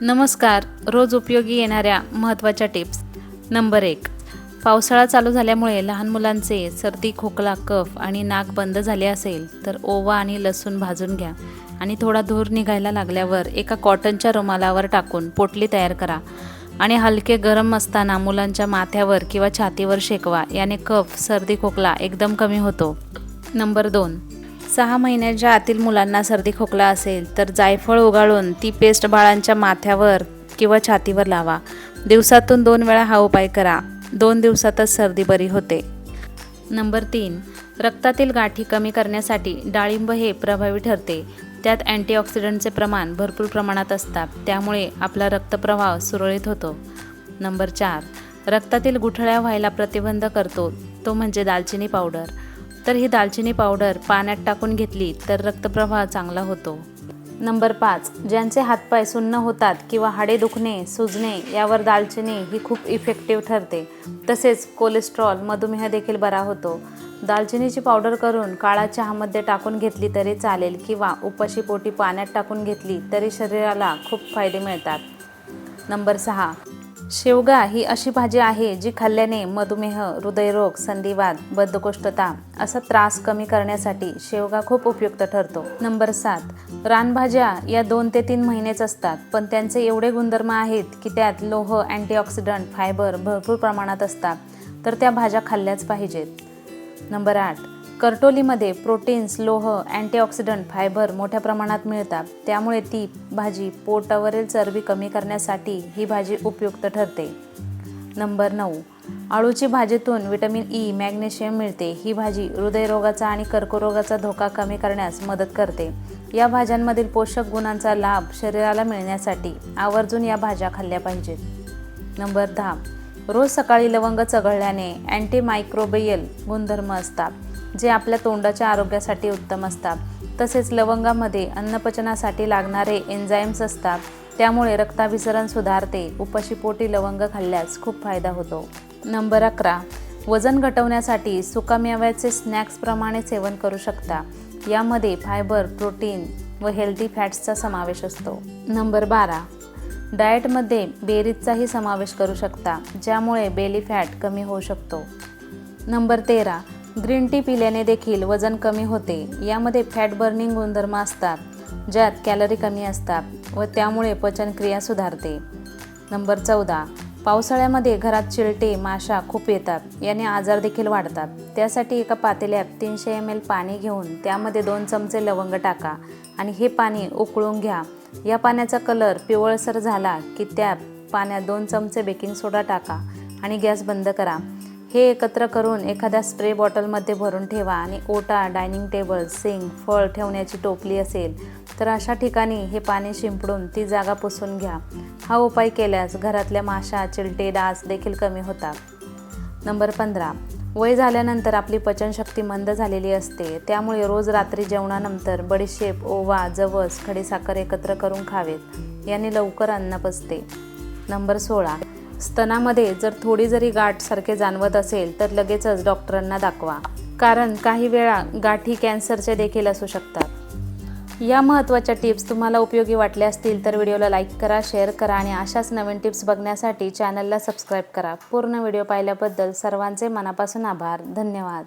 नमस्कार. रोज उपयोगी येणाऱ्या महत्त्वाच्या टिप्स. नंबर एक पावसाळा चालू झाल्यामुळे लहान मुलांचे सर्दी खोकला कफ आणि नाक बंद झाले असेल तर ओवा आणि लसूण भाजून घ्या आणि थोडा धूर निघायला लागल्यावर एका कॉटनच्या रुमालावर टाकून पोटली तयार करा आणि हलके गरम असताना मुलांच्या माथ्यावर किंवा छातीवर शेकवा याने कफ सर्दी खोकला एकदम कमी होतो. नंबर दोन सहा महिन्याच्या आतील मुलांना सर्दी खोकला असेल तर जायफळ उगाळून ती पेस्ट बाळांच्या माथ्यावर किंवा छातीवर लावा. दिवसातून दोन वेळा हा उपाय करा. दोन दिवसातच सर्दी बरी होते. नंबर तीन रक्तातील गाठी कमी करण्यासाठी डाळिंब हे प्रभावी ठरते. त्यात अँटीऑक्सिडंटचे प्रमाण भरपूर प्रमाणात असतात. त्यामुळे आपला रक्तप्रवाह सुरळीत होतो. नंबर चार रक्तातील गुठळ्या व्हायला प्रतिबंध करतो. तो म्हणजे दालचिनी पावडर. तर ही दालचिनी पावडर पाण्यात टाकून घेतली तर रक्तप्रवाह चांगला होतो. नंबर पाच ज्यांचे हातपाय सुन्न होतात किंवा हाडे दुखणे सुजणे यावर दालचिनी ही खूप इफेक्टिव्ह ठरते. तसेच कोलेस्ट्रॉल मधुमेह देखील बरा होतो. दालचिनीची पावडर करून काळा चहामध्ये टाकून घेतली तरी चालेल किंवा उपाशी पोटी पाण्यात टाकून घेतली तरी शरीराला खूप फायदे मिळतात. नंबर सहा शेवगा ही अशी भाजी आहे जी खाल्ल्याने मधुमेह हृदयरोग संधिवात बद्धकोष्ठता असा त्रास कमी करण्यासाठी शेवगा खूप उपयुक्त ठरतो. नंबर सात रानभाज्या या दोन ते तीन महिनेच असतात पण त्यांचे एवढे गुणधर्म आहेत की त्यात लोह अँटीऑक्सिडंट फायबर भरपूर प्रमाणात असतात तर त्या भाज्या खाल्ल्याच पाहिजेत. नंबर आठ करटोलीमध्ये प्रोटीन्स लोह अँटीऑक्सिडंट फायबर मोठ्या प्रमाणात मिळतात. त्यामुळे ती भाजी पोटावरील चरबी कमी करण्यासाठी ही भाजी उपयुक्त ठरते. नंबर नऊ. आळूची भाजीतून विटॅमिन ई मॅग्नेशियम मिळते. ही भाजी हृदयरोगाचा आणि कर्करोगाचा धोका कमी करण्यास मदत करते. या भाज्यांमधील पोषक गुणांचा लाभ शरीराला मिळण्यासाठी आवर्जून या भाज्या खाल्ल्या पाहिजेत. नंबर दहा. रोज सकाळी लवंग चघळल्याने अँटीमायक्रोबियल गुणधर्म असतात. जे आपल्या तोंडाच्या आरोग्यासाठी उत्तम असतात. तसेच लवंगामध्ये अन्नपचनासाठी लागणारे एन्झाईम्स असतात. त्यामुळे रक्ताभिसरण सुधारते. उपाशीपोटी लवंग खाल्ल्यास खूप फायदा होतो. नंबर अकरा. वजन घटवण्यासाठी सुकामेव्याचे स्नॅक्सप्रमाणे सेवन करू शकता. यामध्ये फायबर प्रोटीन व हेल्दी फॅट्सचा समावेश असतो. नंबर बारा. डाएटमध्ये बेरीजचाही समावेश करू शकता ज्यामुळे बेली फॅट कमी होऊ शकतो. नंबर तेरा. ग्रीन टी पिल्याने देखील वजन कमी होते. यामध्ये फॅट बर्निंग गुणधर्म असतात ज्यात कॅलरी कमी असतात व त्यामुळे पचनक्रिया सुधारते. नंबर चौदा. पावसाळ्यामध्ये घरात चिलटे माशा खूप येतात. याने आजार देखील वाढतात. त्यासाठी एका पातेल्यात तीनशे एम एल पाणी घेऊन त्यामध्ये दोन चमचे लवंग टाका आणि हे पाणी उकळून घ्या. या पाण्याचा कलर पिवळसर झाला की त्या पाण्यात दोन चमचे बेकिंग सोडा टाका आणि गॅस बंद करा. हे एकत्र करून एखाद्या स्प्रे बॉटलमध्ये भरून ठेवा आणि ओटा डायनिंग टेबल सिंक फळ ठेवण्याची टोपली असेल तर अशा ठिकाणी हे पाणी शिंपडून ती जागा पुसून घ्या. हा उपाय केल्यास घरातल्या माशा चिलटे डास देखील कमी होतात. नंबर पंधरा. वय झाल्यानंतर आपली पचनशक्ती मंद झालेली असते. त्यामुळे रोज रात्री जेवणानंतर बडीशेप ओवा जवस खडीसाखर एकत्र करून खावेत. याने लवकर अन्न पचते. नंबर सोळा. स्तनामध्ये जर थोडी जरी गाठसारखे जाणवत असेल तर लगेचच डॉक्टरांना दाखवा. कारण काही वेळा गाठी कॅन्सरचे देखील असू शकतात. या महत्त्वाच्या टिप्स तुम्हाला उपयोगी वाटल्या असतील तर व्हिडिओला लाईक करा शेअर करा आणि अशाच नवीन टिप्स बघण्यासाठी चॅनलला सबस्क्राईब करा. पूर्ण व्हिडिओ पाहिल्याबद्दल सर्वांचे मनापासून आभार. धन्यवाद.